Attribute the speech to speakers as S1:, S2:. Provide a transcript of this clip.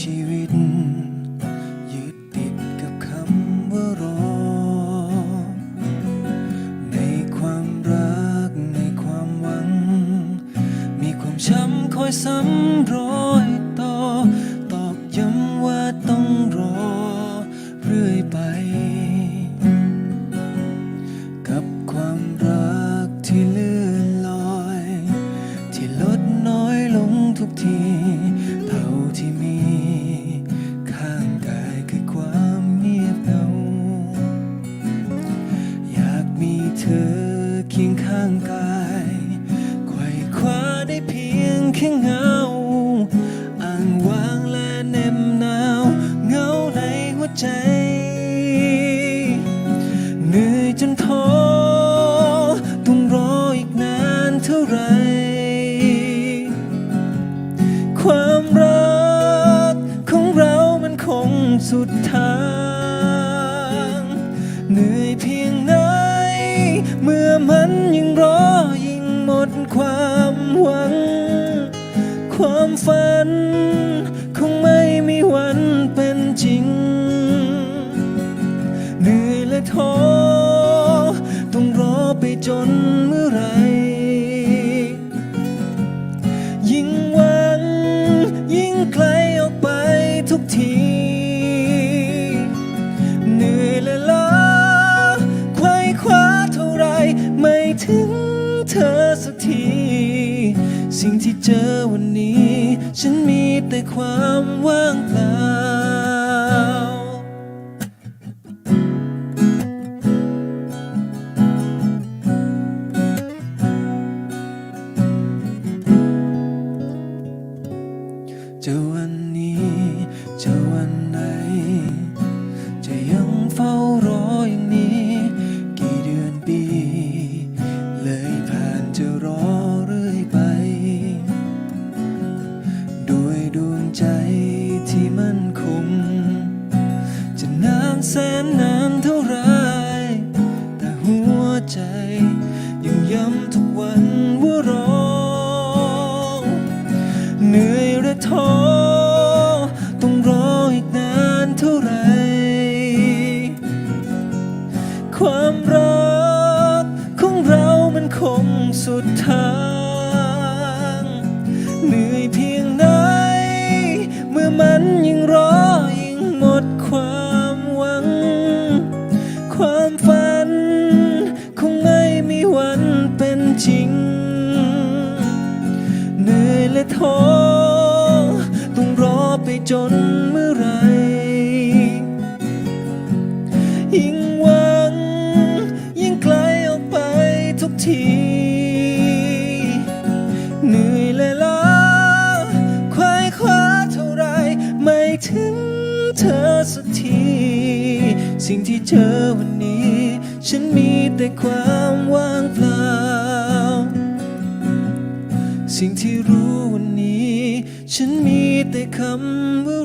S1: ชีวิต ยึดติดกับคำว่ารอ ในความรักในความหวัง มีความช้ำคอยซ้ำรอยต่อ ตอกย้ำว่าต้องรอ เรื่อยไป กับความรักที่เลื่อนลอย ที่ลดน้อยลงทุกที ธอเคียงข้างกายไขว่คว้าได้เพียงแค่เงาอ้างว้างและเน็บหนาวเงาในหัวใจ เหนื่อยจนท้อต้องรออีกนานเท่าไร ความรักของเรามันคงสุดทาง เหนื่อยเพียง มันยิ่งรอยิ่งหมดความหวัง ความฝัน สิ่งที่เจอวันนี้ ฉันมีแต่ความว่างเปล่า จะวันนี้ จะวันไหน จะยังเฝ้าร เหนื่อยและท้อต้องรออีกนานเท่าไร ความรักของเรามันคงสุดทาง เหนื่อยเพียงไหน เมื่อมันยังรอยิ่งหมดความหวัง ความฝัน คงไม่มีวันเป็นจริง เหนื่อยและท้อ จนเมื่อไร ยิ่งหวัง ยิ่งไกลออกไปทุกที เหนื่อยและล้าควายคว้าเท่าไรไม่ถึงเธอสักที สิ่งที่เจอวันนี้ ฉันมีแต่ความว่างเปล่า สิ่งที่รู้ ฉันมีแต่คำว่า